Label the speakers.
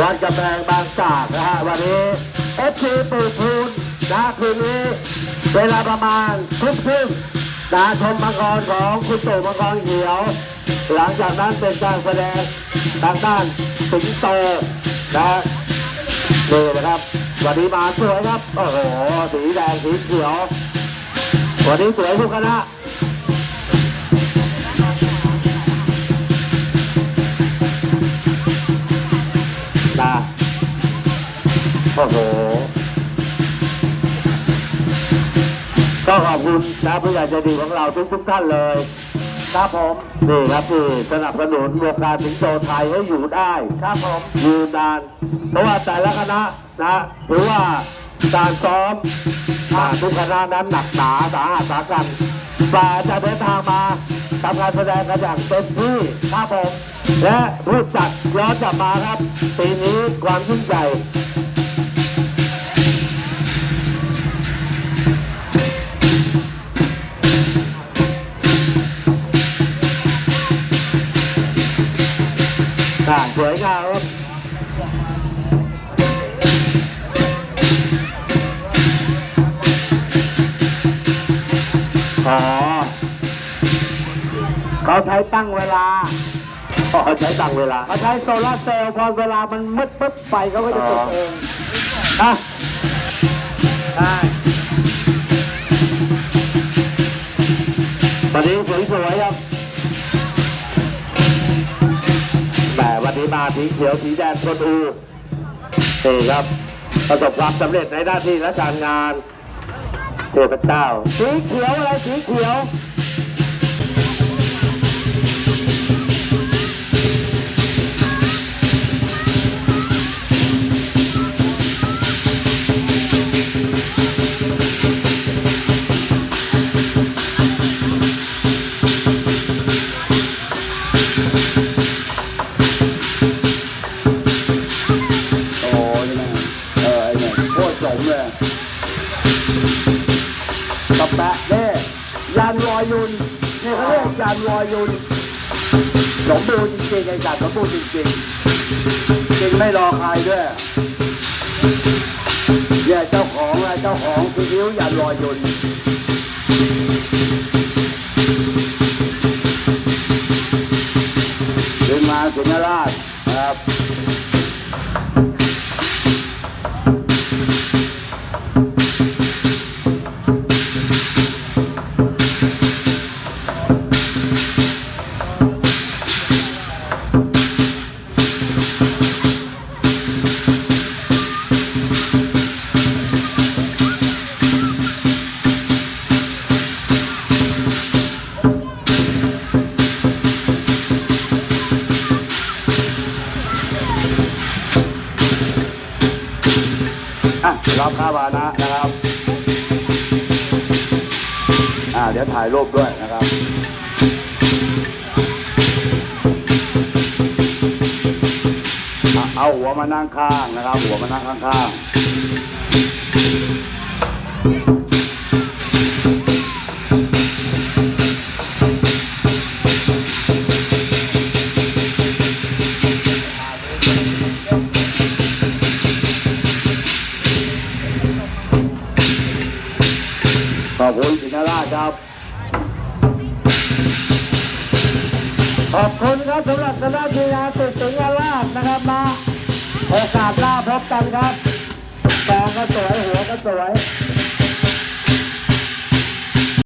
Speaker 1: วัดกำแพงบางจากนะฮะวันนี้เอฟซีปูพูนนะคืนนี้เวลาประมาณทุ่มครึ่งนะชมมังกรของคุณตู่มังกรเขียว หลังจากนั้นเป็นการแสดงทางด้านสิงโตนะนี่นะครับวันนี้มาสวยครับโอ้โหสีแดงสีเขียววันนี้สวยทุกคณะ โอ้โหก็ขอบคุณนะผู้ใหญ่ใจดีของเราทุกทุกๆท่านเลยครับผมนี่ครับที่สนับสนุนวงการสิงโตไทยให้อยู่ได้ครับผมยืนนานเพราะว่าแต่ละคณะนะถือว่าการซ้อมอ่าทุกคณะนั้นหนักหนาสาหัสสากันกว่าจะเดินทางมาทำการแสดงกันอย่างเต็มที่ครับผมและผู้จัดย้อนกลับมาครับปีนี้ความยิ่งใหญ่
Speaker 2: เขาใช้ตั้งเวลา
Speaker 1: อ๋อใช้ตังเวลา
Speaker 2: เขาใช้โซลาร์เซลล์พอเวลามันมืดปุ๊บไฟเขาก็จะติดเอง
Speaker 1: อะ
Speaker 2: ใช่
Speaker 1: วันนี้สวยๆครับแต่วันนี้มาสีเขียวสีแดงคนอูนี่ครับประสบความสำเร็จในหน้าที่และการงานเทพเจ้า
Speaker 2: สีเขียวอะไรสีเขียว
Speaker 3: โอ้ยนะเออไอ้เนี่ยโคตรสมเลยกับแปะเน่ยานลอยยุนนี่เขาเรียกยานลอยยุนสมบูรณ์จริงๆไอ้จัดสมบูรณ์จริงๆจริงไม่รอใครด้วยเนี่ยเจ้าของอะเจ้าของคือริ้วยานลอยยุนาสิงหราชนะครับ รับค่าวานะนะครับ อ่า เดี๋ยวถ่ายรูปด้วยนะครับอะเอาหัวมานั่งข้างนะครับ หัวมานั่งข้างๆ ขอบคุณสินราชครับ
Speaker 2: ขอบคุณครับสำหรับคณะทีมงานติดสิงห์ราชนะครับมาโอกาสหน้าพบกันครับแตงก็สวยหัวก็สวย